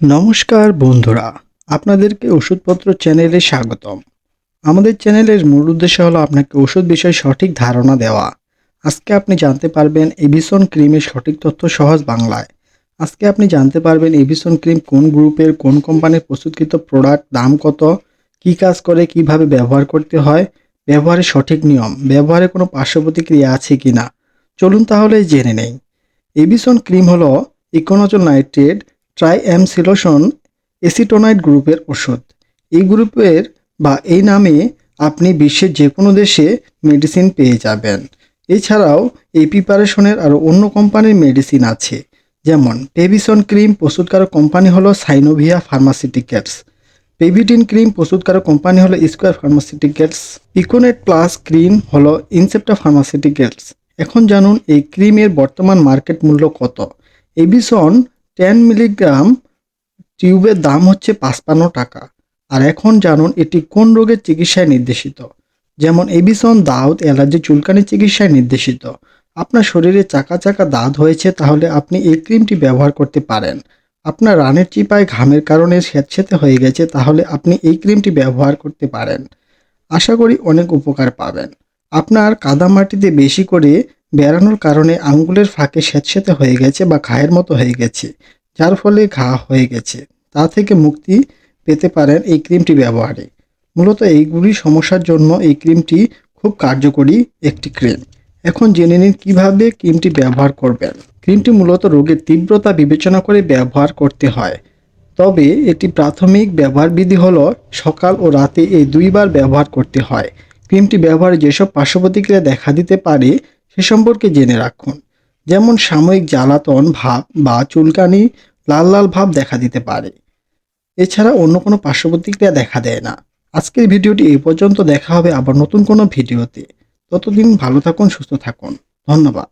নমস্কার বন্ধুরা, আপনাদেরকে ওষুধপত্র চ্যানেলে স্বাগতম। আমাদের চ্যানেলের মূল উদ্দেশ্য হলো আপনাকে ওষুধ বিষয়ে সঠিক ধারণা দেওয়া। আজকে আপনি জানতে পারবেন এভিসন ক্রিমের সঠিক তথ্য সহজ বাংলায়। আজকে আপনি জানতে পারবেন এভিসন ক্রিম কোন গ্রুপের, কোন কোম্পানির প্রস্তুতকৃত প্রোডাক্ট, দাম কত, কী কাজ করে, কীভাবে ব্যবহার করতে হয়, ব্যবহারের সঠিক নিয়ম, ব্যবহারে কোনো পার্শ্ব প্রতিক্রিয়া আছে কি না চলুন তাহলে জেনে নেই। এভিসন ক্রিম হলো ইকোনোজল নাইট্রেট ট্রাইঅ্যামসিলোশন এসিটোনাইট গ্রুপের ওষুধ এই গ্রুপের বা এই নামে আপনি বিশ্বের যে কোনো দেশে মেডিসিন পেয়ে যাবেন। এছাড়াও এই প্রিপারেশনের আরও অন্য কোম্পানির মেডিসিন আছে, যেমন পেভিসন ক্রিম প্রস্তুতকারক কোম্পানি হলো সাইনোভিয়া ফার্মাসিউটিক্যালস। পেভিটিন ক্রিম প্রস্তুতকারক কোম্পানি হলো Square pharmaceuticals. Econate plus cream হলো ইনসেপ্টা ফার্মাসিউটিক্যালস। এখন জানুন এই ক্রিমের বর্তমান মার্কেট মূল্য কত। এবিসন টেন মিলিগ্রাম টিউবের দাম হচ্ছে পাঁচপান্ন টাকা। আর এখন জানুন এটি কোন রোগের চিকিৎসায় নির্দেশিত। যেমন এবিসন দাউদ, অ্যালার্জি চুলকানি চিকিৎসায় নির্দেশিত। আপনার শরীরে চাকা চাকা দাঁত হয়েছে, তাহলে আপনি এই ক্রিমটি ব্যবহার করতে পারেন। আপনার রানের চিপায় ঘামের কারণে স্যাঁতস্যাঁতে হয়ে গেছে, তাহলে আপনি এই ক্রিমটি ব্যবহার করতে পারেন। আশা করি অনেক উপকার পাবেন। আপনার কাদামাটিতে বেশি করে বেড়ানোর কারণে আঙ্গুলের ফাঁকে স্যাঁতস্যাঁতে হয়ে গেছে বা ঘায়ের মতো হয়ে গেছে। যার ফলে ঘা হয়ে গেছে। তা থেকে মুক্তি পেতে পারেন এই ক্রিমটি ব্যবহারে। মূলত এইগুলি সমস্যার জন্য এই ক্রিমটি খুব কার্যকরী একটি ক্রিম। এখন জেনে নিন কীভাবে ক্রিমটি ব্যবহার করবেন। ক্রিমটি মূলত রোগের তীব্রতা বিবেচনা করে ব্যবহার করতে হয়। তবে এটি প্রাথমিক ব্যবহার বিধি হলো সকাল ও রাতে এই দুইবার ব্যবহার করতে হয়। ক্রিমটি ব্যবহারে যেসব পার্শ্ব প্রতিক্রিয়া দেখা দিতে পারে সে সম্পর্কে জেনে রাখুন। যেমন সাময়িক জ্বালাতন ভাব বা চুলকানি, লাল লাল ভাব দেখা দিতে পারে। এছাড়া অন্য কোনো পার্শ্ব দেখা দেয় না। আজকের ভিডিওটি এই পর্যন্ত। দেখা হবে আবার নতুন কোনো ভিডিওতে। ততদিন ভালো থাকুন, সুস্থ থাকুন। ধন্যবাদ।